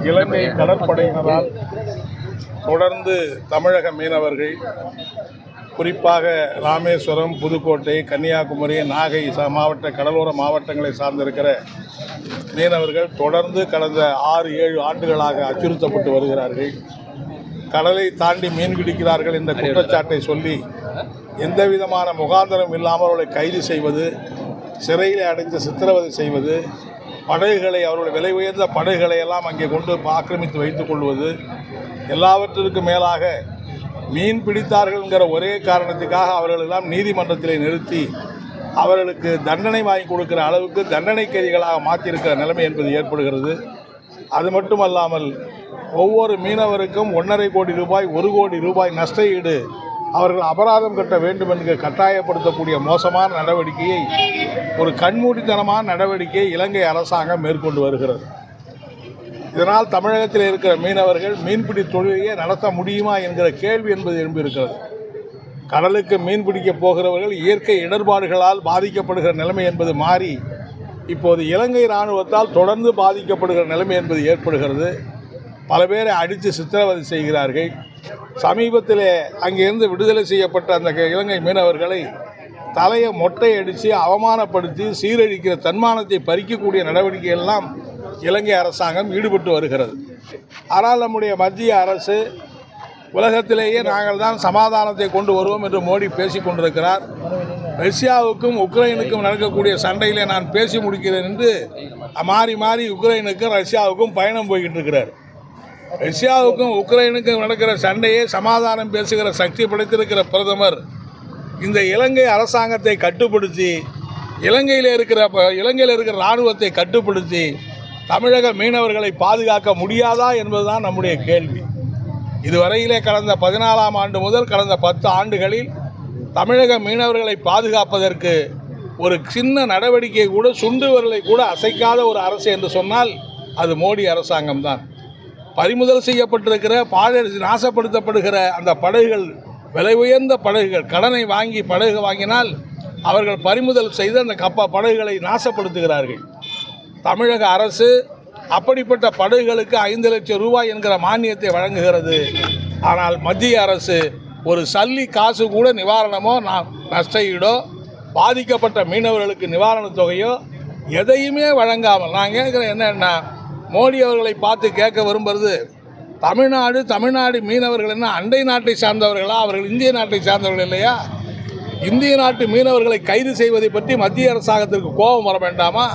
இலங்கை கடற்படையினரால் தொடர்ந்து தமிழக மீனவர்கள் குறிப்பாக ராமேஸ்வரம் புதுக்கோட்டை கன்னியாகுமரி நாகை மாவட்ட கடலோர மாவட்டங்களை சார்ந்திருக்கிற மீனவர்கள் தொடர்ந்து கடந்த ஆறு ஏழு ஆண்டுகளாக அச்சுறுத்தப்பட்டு வருகிறார்கள். கடலை தாண்டி மீன் பிடிக்கிறார்கள் என்ற குற்றச்சாட்டை சொல்லி எந்த விதமான முகாந்திரம் இல்லாமல் அவர்களை கைது செய்வது சிறையில் அடைந்து சித்திரவதை செய்வது படகுகளை அவருடைய விலை உயர்ந்த படகுகளை எல்லாம் அங்கே கொண்டு ஆக்கிரமித்து வைத்துக் கொள்வது எல்லாவற்றிற்கும் மேலாக மீன் பிடித்தார்கள்ங்கிற ஒரே காரணத்துக்காக அவர்களெல்லாம் நீதிமன்றத்திலே நிறுத்தி அவர்களுக்கு தண்டனை வாங்கி கொடுக்கிற அளவுக்கு தண்டனை கைதிகளாக மாற்றியிருக்கிற நிலைமை என்பது ஏற்படுகிறது. அது மட்டுமல்லாமல் ஒவ்வொரு மீனவருக்கும் ஒன்றரை கோடி ரூபாய் ஒரு கோடி ரூபாய் நஷ்ட ஈடு அவர்கள் அபராதம் கட்ட வேண்டும் என்று கட்டாயப்படுத்தக்கூடிய மோசமான நடவடிக்கையை ஒரு கண்மூடித்தனமான நடவடிக்கையை இலங்கை அரசாங்கம் மேற்கொண்டு வருகிறது. இதனால் தமிழகத்தில் இருக்கிற மீனவர்கள் மீன்பிடி தொழிலையே நடத்த முடியுமா என்கிற கேள்வி என்பது எழும்பியிருக்கிறது. கடலுக்கு மீன் பிடிக்க போகிறவர்கள் இயற்கை இடர்பாடுகளால் பாதிக்கப்படுகிற நிலைமை என்பது மாறி இப்போது இலங்கை இராணுவத்தால் தொடர்ந்து பாதிக்கப்படுகிற நிலைமை என்பது ஏற்படுகிறது. பல பேரை அடித்து சித்திரவதை செய்கிறார்கள். சமீபத்தில் அங்கிருந்து விடுதலை செய்யப்பட்ட அந்த க- இலங்கை மீனவர்களை தலையை மொட்டை அடித்து அவமானப்படுத்தி சீரழிக்கிற தன்மானத்தை பறிக்கக்கூடிய நடவடிக்கையெல்லாம் இலங்கை அரசாங்கம் ஈடுபட்டு வருகிறது. ஆனால் நம்முடைய மத்திய அரசு உலகத்திலேயே நாங்கள் தான் சமாதானத்தை கொண்டு வருவோம் என்று மோடி பேசிக் கொண்டிருக்கிறார். ரஷ்யாவுக்கும் உக்ரைனுக்கும் நடக்கக்கூடிய சண்டையிலே நான் பேசி முடிக்கிறேன் என்று மாறி மாறி உக்ரைனுக்கும் ரஷ்யாவுக்கும் பயணம் போய்கிட்டு இருக்கிறார். ரஷ்யாவுக்கும் உக்ரைனுக்கும் நடக்கிற சண்டையை சமாதானம் பேசுகிற சக்தி படைத்திருக்கிற பிரதமர். இந்த இலங்கை அரசாங்கத்தை கட்டுப்படுத்தி இலங்கையில் இருக்கிற ப- இலங்கையில் இருக்கிற இராணுவத்தை கட்டுப்படுத்தி தமிழக மீனவர்களை பாதுகாக்க முடியாதா என்பதுதான் நம்முடைய கேள்வி. இதுவரையிலே கடந்த பதினாலாம் ஆண்டு முதல் கடந்த பத்து ஆண்டுகளில் தமிழக மீனவர்களை பாதுகாப்பதற்கு ஒரு சின்ன நடவடிக்கை கூட சுண்டு விரலை கூட அசைக்காத ஒரு அரசு என்று சொன்னால் அது மோடி அரசாங்கம்தான். பறிமுதல் செய்யப்பட்டிருக்கிற பாழ நாசப்படுத்தப்படுகிற அந்த படகுகள் விலை உயர்ந்த படகுகள் கடனை வாங்கி படகு வாங்கினால் அவர்கள் பறிமுதல் செய்து அந்த கப்ப படகுகளை நாசப்படுத்துகிறார்கள். தமிழக அரசு அப்படிப்பட்ட படகுகளுக்கு ஐந்து லட்சம் ரூபாய் என்கிற மானியத்தை வழங்குகிறது. ஆனால் மத்திய அரசு ஒரு சல்லி காசு கூட நிவாரணமோ நான் நஷ்ட ஈடோ பாதிக்கப்பட்ட மீனவர்களுக்கு நிவாரணத் தொகையோ எதையுமே வழங்காமல் நான் கேட்குறேன் என்னன்னா மோடி அவர்களை பார்த்து கேட்க விரும்புறது தமிழ்நாடு தமிழ்நாடு மீனவர்கள் என்ன அண்டை நாட்டை சார்ந்தவர்களா அவர்கள் இந்திய நாட்டை சார்ந்தவர்கள் இல்லையா? இந்திய நாட்டு மீனவர்களை கைது செய்வதை பற்றி மத்திய அரசாங்கத்திற்கு கோபம் வர வேண்டாமா?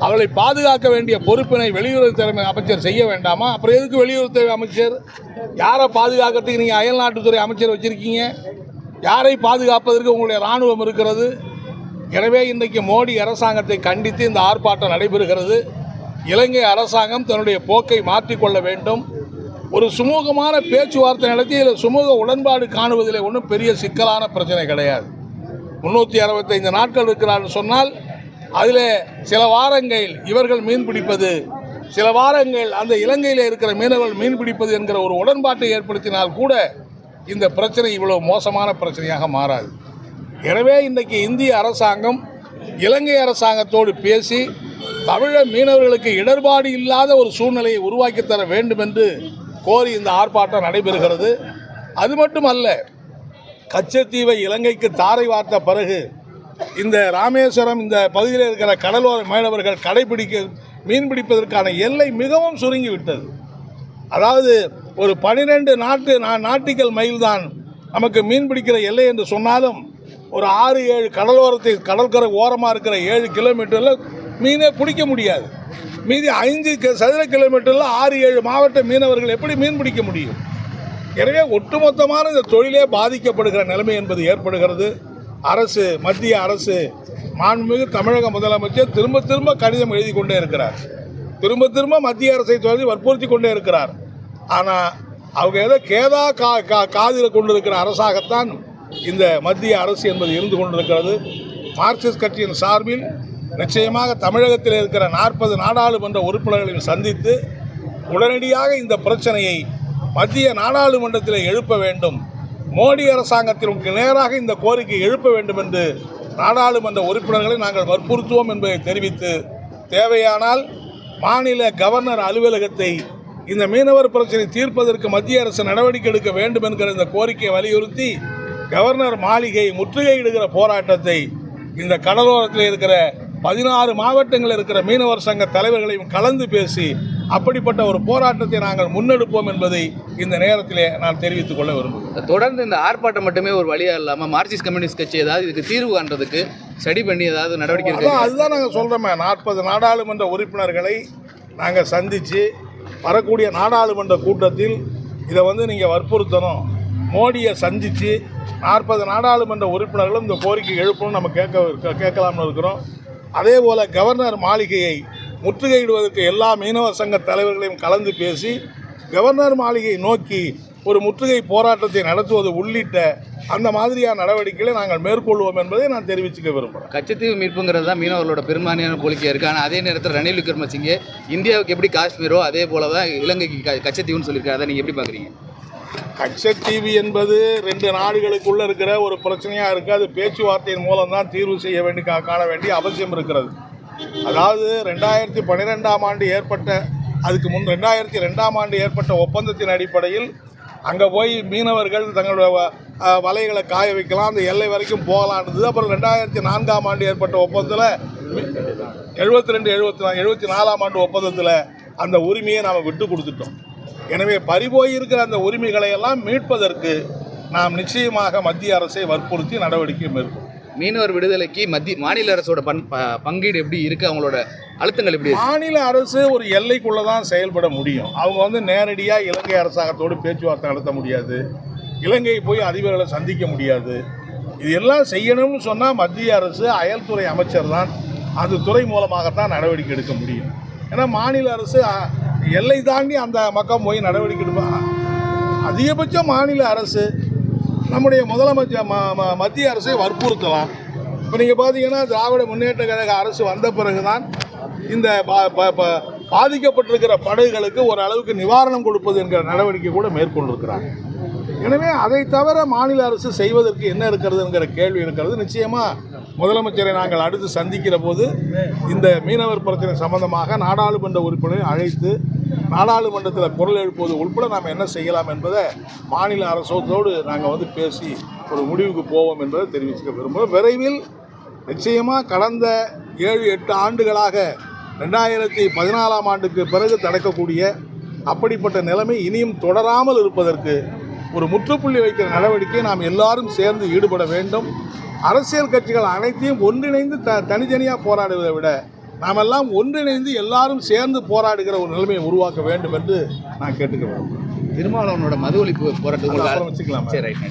அவர்களை பாதுகாக்க வேண்டிய பொறுப்பினை வெளியுறவுத்துறை அமைச்சர் செய்ய வேண்டாமா? அப்புறம் எதுக்கு வெளியுறவுத்துறை அமைச்சர்? யாரை பாதுகாக்கிறதுக்கு நீங்கள் அயல் நாட்டுத்துறை அமைச்சர் வச்சுருக்கீங்க? யாரை பாதுகாப்பதற்கு உங்களுடைய இராணுவம் இருக்கிறது? எனவே இன்றைக்கு மோடி அரசாங்கத்தை கண்டித்து இந்த ஆர்ப்பாட்டம் நடைபெறுகிறது. இலங்கை அரசாங்கம் தன்னுடைய போக்கை மாற்றிக்கொள்ள வேண்டும். ஒரு சுமூகமான பேச்சுவார்த்தை நடத்தி இதில் சுமூக உடன்பாடு காணுவதில் ஒன்றும் பெரிய சிக்கலான பிரச்சனை கிடையாது. முந்நூற்றி அறுபத்தைந்து நாட்கள் இருக்கிறான்னு சொன்னால் அதில் சில வாரங்கள் இவர்கள் மீன் பிடிப்பது சில வாரங்கள் அந்த இலங்கையில் இருக்கிற மீனவர்கள் மீன் பிடிப்பது என்கிற ஒரு உடன்பாட்டை ஏற்படுத்தினால் கூட இந்த பிரச்சனை இவ்வளோ மோசமான பிரச்சனையாக மாறாது. எனவே இன்றைக்கு இந்திய அரசாங்கம் இலங்கை அரசாங்கத்தோடு பேசி தமிழ மீனவர்களுக்கு இடர்பாடு இல்லாத ஒரு சூழ்நிலையை உருவாக்கி தர வேண்டும் என்று கோரி இந்த ஆர்ப்பாட்டம் நடைபெறுகிறது. அது மட்டுமல்ல கச்சத்தீவை இலங்கைக்கு தாரை வார்த்த பிறகு இந்த ராமேஸ்வரம் இந்த பகுதியில் இருக்கிற கடலோர மீனவர்கள் கடைபிடிக்க மீன் பிடிப்பதற்கான எல்லை மிகவும் சுருங்கி விட்டது அதாவது ஒரு பனிரெண்டு நாட்டு நா- நாட்டிக்கல் மைல் தான் நமக்கு மீன் பிடிக்கிற எல்லை என்று சொன்னாலும் ஒரு ஆறு ஏழு கடலோரத்தை கடற்கரை ஓரமாக இருக்கிற ஏழு கிலோமீட்டரில் மீனே பிடிக்க முடியாது. மீதி ஐந்து சதுர கிலோமீட்டரில் ஆறு ஏழு மாவட்ட மீனவர்கள் எப்படி மீன் பிடிக்க முடியும்? எனவே ஒட்டுமொத்தமான இந்த தொழிலே பாதிக்கப்படுகிற நிலைமை என்பது ஏற்படுகிறது. அரசு மத்திய அரசு மாண்புமிகு தமிழக முதலமைச்சர் திரும்ப திரும்ப கடிதம் எழுதி கொண்டே இருக்கிறார். திரும்ப திரும்ப மத்திய அரசை தொடர்ந்து வற்புறுத்தி கொண்டே இருக்கிறார். ஆனால் அவங்க ஏதோ கேதா கா கா காதில் கொண்டிருக்கிற அரசாகத்தான் இந்த மத்திய அரசு என்பது இருந்து கொண்டிருக்கிறது. மார்க்சிஸ்ட் கட்சியின் சார்பில் நிச்சயமாக தமிழகத்தில் இருக்கிற நாற்பது நாடாளுமன்ற உறுப்பினர்களையும் சந்தித்து உடனடியாக இந்த பிரச்சனையை மத்திய நாடாளுமன்றத்தில் எழுப்ப வேண்டும். மோடி அரசாங்கத்திற்கு நேராக இந்த கோரிக்கை எழுப்ப வேண்டும் என்று நாடாளுமன்ற உறுப்பினர்களை நாங்கள் வற்புறுத்துவோம் என்பதை தெரிவித்து தேவையானால் மாநில கவர்னர் அலுவலகத்தை இந்த மீனவர் பிரச்சனை தீர்ப்பதற்கு மத்திய அரசு நடவடிக்கை எடுக்க வேண்டும் என்கிற இந்த கோரிக்கையை வலியுறுத்தி கவர்னர் மாளிகை முற்றுகையிடுகிற போராட்டத்தை இந்த கடலோரத்தில் இருக்கிற பதினாறு மாவட்டங்களில் இருக்கிற மீனவர் சங்க தலைவர்களையும் கலந்து பேசி அப்படிப்பட்ட ஒரு போராட்டத்தை நாங்கள் முன்னெடுப்போம் என்பதை இந்த நேரத்திலே நான் தெரிவித்துக் கொள்ள விரும்புகிறேன். தொடர்ந்து இந்த ஆர்ப்பாட்டம் மட்டுமே ஒரு வழியா இல்லாம மார்க்சிஸ்ட் கம்யூனிஸ்ட் கட்சி ஏதாவது இதுக்கு தீர்வு காண்றதுக்கு ஸ்டடி பண்ணி ஏதாவது நடவடிக்கை அதுதான் நாங்கள் சொல்கிறோமே நாற்பது நாடாளுமன்ற உறுப்பினர்களை நாங்கள் சந்தித்து வரக்கூடிய நாடாளுமன்ற கூட்டத்தில் இதை வந்து நீங்கள் வற்புறுத்தணும். மோடியை சந்தித்து நாற்பது நாடாளுமன்ற உறுப்பினர்களும் இந்த கோரிக்கை எழுப்பணும்னு நம்ம கேட்க கேட்கலாம்னு இருக்கிறோம். அதே போல் கவர்னர் மாளிகையை முற்றுகையிடுவதற்கு எல்லா மீனவர் சங்க தலைவர்களையும் கலந்து பேசி கவர்னர் மாளிகையை நோக்கி ஒரு முற்றுகை போராட்டத்தை நடத்துவது உள்ளிட்ட அந்த மாதிரியான நடவடிக்கைகளை நாங்கள் மேற்கொள்வோம் என்பதை நான் தெரிவிச்சுக்க விரும்புகிறேன். கச்சத்தீவு மீட்புங்கிறது தான் மீனவர்களோட பெரும்பான்மையான கோரிக்கையா இருக்குது ஆனால் அதே நேரத்தில் ரணில் விக்ரமசிங்கே இந்தியாவுக்கு எப்படி காஷ்மீரோ அதே போல தான் இலங்கைக்கு கச்சத்தீவுன்னு சொல்லியிருக்காரு. அதை நீங்கள் எப்படி பார்க்குறீங்க கச்சத்தீவு என்பது ரெண்டு நாடுகளுக்குள்ள இருக்கிற ஒரு பிரச்சனையாக இருக்குது அது பேச்சுவார்த்தையின் மூலம் தான் தீர்வு செய்ய வேண்டி காண வேண்டிய அவசியம் இருக்கிறது. அதாவது ரெண்டாயிரத்தி பன்னிரெண்டாம் ஆண்டு ஏற்பட்ட அதுக்கு முன் ரெண்டாயிரத்தி ரெண்டாம் ஆண்டு ஏற்பட்ட ஒப்பந்தத்தின் அடிப்படையில் அங்கே போய் மீனவர்கள் தங்களுடைய வ- வலைகளை காய வைக்கலாம் அந்த எல்லை வரைக்கும் போகலான்றது. அப்புறம் ரெண்டாயிரத்தி நான்காம் ஆண்டு ஏற்பட்ட ஒப்பந்தத்தில் எழுபத்தி ரெண்டு எழுபத்தி எழுபத்தி நாலாம் ஆண்டு ஒப்பந்தத்தில் அந்த உரிமையை நாம் விட்டு கொடுத்துட்டோம். எனவே பறிபோய் இருக்கிற அந்த உரிமைகளை எல்லாம் மீட்பதற்கு நாம் நிச்சயமாக மத்திய அரசை வற்புறுத்தி நடவடிக்கை மேற்கொள்ளும் மீனவர் விடுதலைக்கு மத்திய மாநில அரசோட பண் பங்கீடு எப்படி இருக்கு? அவங்களோட அழுத்தங்கள் எப்படி மாநில அரசு ஒரு எல்லைக்குள்ளே தான் செயல்பட முடியும். அவங்க வந்து நேரடியாக இலங்கை அரசாங்கத்தோடு பேச்சுவார்த்தை நடத்த முடியாது. இலங்கை போய் அதிபர்களை சந்திக்க முடியாது. இது எல்லாம் செய்யணும்னு சொன்னால் மத்திய அரசு அயல்துறை அமைச்சர் தான் அது துறை மூலமாகத்தான் நடவடிக்கை எடுக்க முடியும். ஏன்னா மாநில அரசு எல்லை தாண்டி அந்த மக்கள் போய் நடவடிக்கை எடுப்பாங்க அதிகபட்சம் மாநில அரசு நம்முடைய முதலமைச்சர் ம ம- மத்திய அரசை வற்புறுத்தலாம். இப்போ நீங்கள் பார்த்தீங்கன்னா திராவிட முன்னேற்ற கழக அரசு வந்த பிறகுதான் இந்த பா- பாதிக்கப்பட்டிருக்கிற படகுகளுக்கு ஓரளவுக்கு நிவாரணம் கொடுப்பது என்கிற நடவடிக்கை கூட மேற்கொண்டிருக்கிறாங்க. எனவே அதை தவிர மாநில அரசு செய்வதற்கு என்ன இருக்கிறது என்கிற கேள்வி இருக்கிறது. நிச்சயமாக முதலமைச்சரை நாங்கள் அடுத்து சந்திக்கிற போது இந்த மீனவர் பிரச்சனை சம்பந்தமாக நாடாளுமன்ற உறுப்பினரை அழைத்து நாடாளுமன்றத்தில் குரல் எழுப்புவது உட்பட நாம் என்ன செய்யலாம் என்பதை மாநில அரசோடு நாங்கள் வந்து பேசி ஒரு முடிவுக்கு போவோம் என்பதை தெரிவிச்சுக்க விரும்புகிறோம். விரைவில் நிச்சயமாக கடந்த ஏழு எட்டு ஆண்டுகளாக ரெண்டாயிரத்தி பதினாலாம் ஆண்டுக்கு பிறகு தடக்கக்கூடிய அப்படிப்பட்ட நிலைமை இனியும் தொடராமல் இருப்பதற்கு ஒரு முற்றுப்புள்ளி வைக்கிற நடவடிக்கை நாம் எல்லாரும் சேர்ந்து ஈடுபட வேண்டும். அரசியல் கட்சிகள் அனைத்தையும் ஒன்றிணைந்து த தனித்தனியாக போராடுவதை விட நாமெல்லாம் ஒன்றிணைந்து எல்லாரும் சேர்ந்து போராடுகிற ஒரு நிலைமையை உருவாக்க வேண்டும் என்று நான் கேட்டுக்க விரும்புகிறேன் திருமாவளவனோட மது ஒழிப்பு உங்களுக்கு வச்சுக்கலாமா. சரி ரைட்